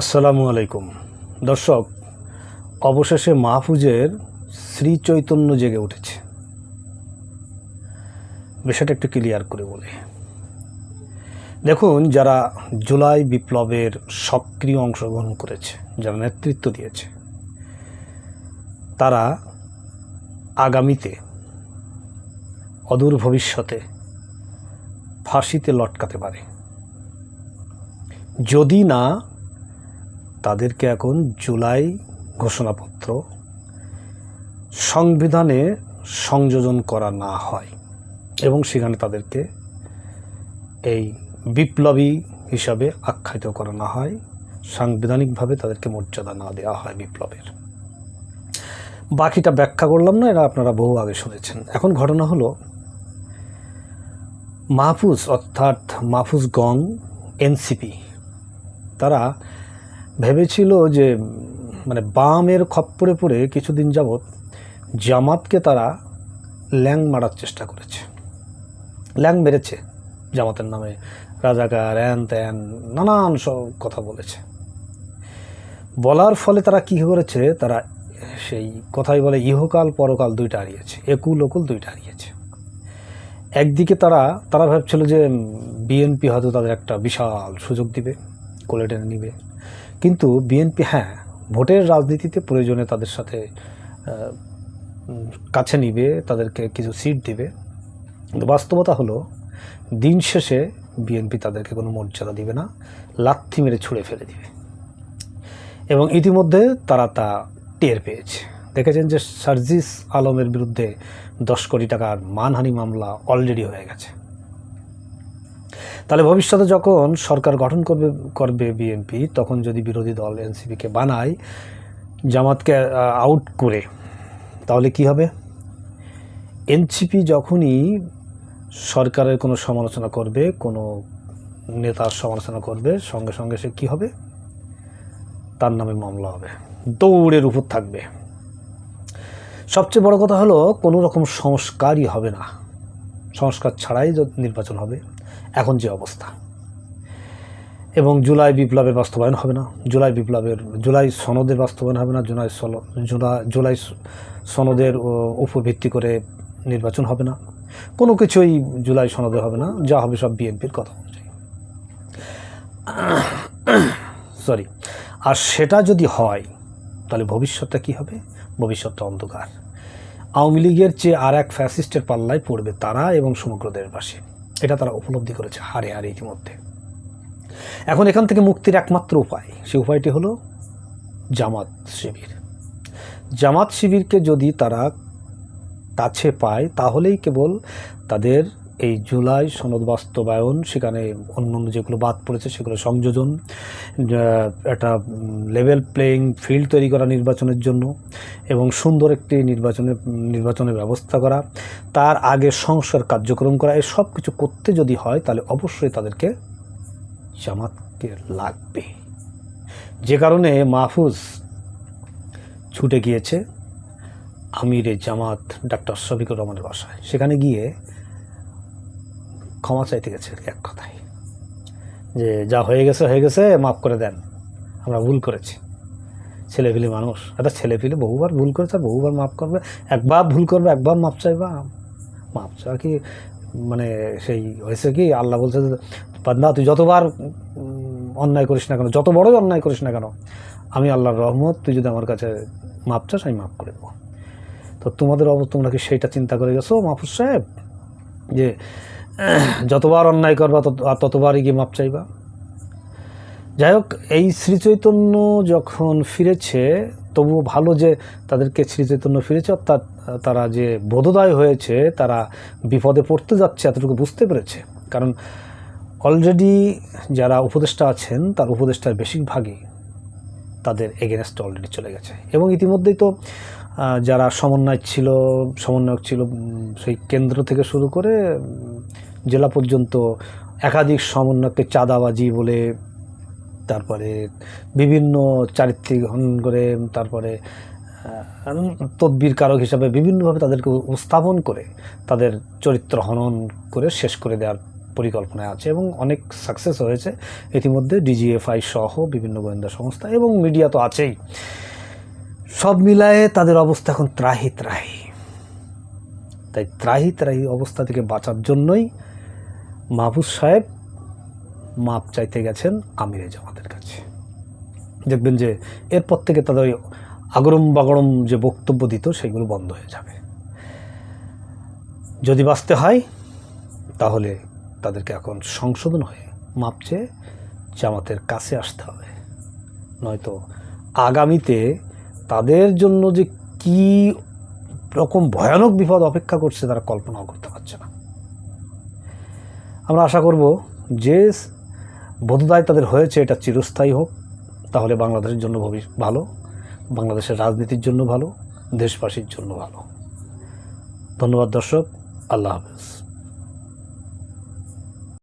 আসসালামু আলাইকুম। দর্শক, অবশেষে মাহফুজের শ্রী চৈতন্য জেগে উঠেছে। বিষয়টা একটু ক্লিয়ার করে বলি। দেখুন, যারা জুলাই বিপ্লবের সক্রিয় অংশগ্রহণ করেছে, যারা নেতৃত্ব দিয়েছে, তারা আগামীতে অদূর ভবিষ্যতে ফাঁসিতে লটকাতে পারে। যদি না তাদেরকে এখন জুলাই ঘোষণাপত্র সংবিধানে সংযোজন করা না হয় এবং সেখানে তাদেরকে এই বিপ্লবী হিসাবে আখ্যায়িত করা না হয়, সাংবিধানিকভাবে তাদেরকে মর্যাদা না দেওয়া হয় বিপ্লবের। বাকিটা ব্যাখ্যা করলাম না, এরা আপনারা বহু আগে শুনেছেন। এখন ঘটনা হলো, মাহফুজ অর্থাৎ মাহফুজ গং, এনসিপি, তারা ভেবেছিল যে মানে বামের খপ্পরে পড়ে কিছুদিন যাবৎ জামাতকে তারা ল্যাং মারার চেষ্টা করেছে। ল্যাং মেরেছে জামাতের নামে। রাজাকার হ্যান ত্যান নানান সব কথা বলেছে। বলার ফলে তারা কি করেছে? তারা সেই কথাই বলে, ইহকাল পরকাল দুইটা হারিয়েছে, একুল অকুল দুইটা হারিয়েছে। একদিকে তারা তারা ভাবছিল যে বিএনপি হয়তো তাদের একটা বিশাল সুযোগ দিবে, কোলে টেনে নিবে। কিন্তু বিএনপি হ্যাঁ ভোটের রাজনীতিতে প্রয়োজনে তাদের সাথে কাছে নিবে, তাদেরকে কিছু সিট দিবে। কিন্তু বাস্তবতা হলো, দিন শেষে বিএনপি তাদেরকে কোনো মর্যাদা দিবে না, লাথি মেরে ছুঁড়ে ফেলে দিবে। এবং ইতিমধ্যে তারা তা টের পেয়েছে। দেখেছেন যে সার্জিস আলমের বিরুদ্ধে দশ কোটি টাকার মানহানি মামলা অলরেডি হয়ে গেছে। তাহলে ভবিষ্যতে যখন সরকার গঠন করবে করবে বিএনপি তখন যদি বিরোধী দল এনসিপিকে বানায়, জামাতকে আউট করে, তাহলে কি হবে? এনসিপি যখনই সরকারের কোনো সমালোচনা করবে, কোনো নেতার সমালোচনা করবে, সঙ্গে সঙ্গে সে কী হবে? তার নামে মামলা হবে। দৌড়ের উপর থাকবে। সবচেয়ে বড় কথা হলো, কোনো রকম সংস্কারই হবে না। সংস্কার ছাড়াই নির্বাচন হবে। এখন যে অবস্থা। এবং জুলাই বিপ্লবের বাস্তবায়ন হবে না। জুলাই বিপ্লবের, জুলাই সনদের বাস্তবায়ন হবে না। জুলাই সল জুলাই জুলাই সনদের উপর ভিত্তি করে নির্বাচন হবে না। কোনো কিছুই জুলাই সনদে হবে না। যা হবে সব বিএনপির কথা অনুযায়ী। সরি। আর সেটা যদি হয়, তাহলে ভবিষ্যৎটা কি হবে? ভবিষ্যৎটা অন্ধকার। আওয়ামী লীগের চেয়ে আর এক ফ্যাসিস্টের পাল্লায় পড়বে তারা এবং সমগ্র দেশবাসী। এটা তারা উপলব্ধি করেছে হারে হারে ইতিমধ্যে। এখন এখান থেকে মুক্তির একমাত্র উপায় সে উপায়টি হলো জামাত শিবির। জামাত শিবিরকে যদি তারা কাছে পায়, তাহলেই কেবল তাদের এই জুলাই সনদ বাস্তবায়ন, সেখানে অন্য অন্য যেগুলো বাদ পড়েছে সেগুলো সংযোজন একটা লেভেল প্লেয়িং ফিল্ড তৈরি করা নির্বাচনের জন্য এবং সুন্দর একটি নির্বাচনের নির্বাচনের ব্যবস্থা করা, তার আগে সংস্কার কার্যক্রম করা, এই সব কিছু করতে যদি হয় তাহলে অবশ্যই তাদেরকে জামাতকে লাগবে। যে কারণে মাহফুজ ছুটে গিয়েছে আমিরে জামাত ডাক্তার শফিকুর রহমানের বাসায়। সেখানে গিয়ে ক্ষমা চাইতে গেছে এক কথায়। যে যা হয়ে গেছে হয়ে গেছে মাফ করে দেন। আমরা ভুল করেছি। ছেলেপিলে মানুষ একটা ছেলেপিলে বহুবার ভুল করেছে বহুবার মাফ করবে একবার ভুল করবে একবার মাপ চাইবা। মাপ চাওয়া কি মানে সেই হয়েছে কি? আল্লাহ বলছে যে, তুই যতবার অন্যায় করিস না কেন যত বড়ই অন্যায় করিস না কেন আমি আল্লাহর রহমত তুই যদি আমার কাছে মাপ চাস আমি মাফ করে দেবো। তো তোমাদের অবস্থা তোমরা কি সেইটা চিন্তা করে গেছো মাহফুজ সাহেব? যে যতবার অন্যায় করবা তত ততবারই গিয়ে মাপ চাইবা। যাই হোক এই শ্রীচৈতন্য যখন ফিরেছে, তবুও ভালো যে তাদেরকে শ্রীচৈতন্য ফিরেছে, অর্থাৎ তারা যে বোধোদয় হয়েছে, তারা বিপদে পড়তে যাচ্ছে এতটুকু বুঝতে পেরেছে। কারণ অলরেডি যারা উপদেষ্টা আছেন, তার উপদেষ্টার বেশিরভাগই তাদের এগেনস্টে অলরেডি চলে গেছে। এবং ইতিমধ্যেই তো যারা সমন্বয় ছিল, সমন্বয়ক ছিল সেই কেন্দ্র থেকে শুরু করে জেলা পর্যন্ত একাধিক সমন্বয়ককে চাঁদাবাজি বলে, তারপরে বিভিন্ন চারিত্রিক হনন করে, তারপরে তদ্বির কারক হিসাবে বিভিন্নভাবে তাদেরকে উপস্থাপন করে, তাদের চরিত্র হনন করে শেষ করে দেওয়ার পরিকল্পনায় আছে এবং অনেক সাকসেস হয়েছে। ইতিমধ্যে ডিজিএফআই সহ বিভিন্ন গোয়েন্দা সংস্থা এবং মিডিয়া তো আছেই। সব মিলায়ে তাদের অবস্থা এখন ত্রাহি ত্রাহি তাই ত্রাহি ত্রাহি অবস্থা থেকে বাঁচার জন্যই মাহফুজ সাহেব মাপ চাইতে গেছেন আমিরে জামাতের কাছে। দেখবেন যে এরপর থেকে তাদের আগরম বাগরম যে বক্তব্য দিত, সেগুলো বন্ধ হয়ে যাবে। যদি বাঁচতে হয়, তাহলে তাদেরকে এখন সংশোধন হয়ে মাপ চেয়ে জামাতের কাছে আসতে হবে। নয়তো আগামীতে তাদের জন্য যে কি রকম ভয়ানক বিপদ অপেক্ষা করছে তারা কল্পনাও করতে পারছে না। আমরা আশা করব যে বোধদায় তাদের হয়েছে এটা চিরস্থায়ী হোক, তাহলে বাংলাদেশের জন্য ভবিষ্যৎ ভালো, বাংলাদেশের রাজনীতির জন্য ভালো, দেশবাসীর জন্য ভালো। ধন্যবাদ দর্শক, আল্লাহ হাফেজ।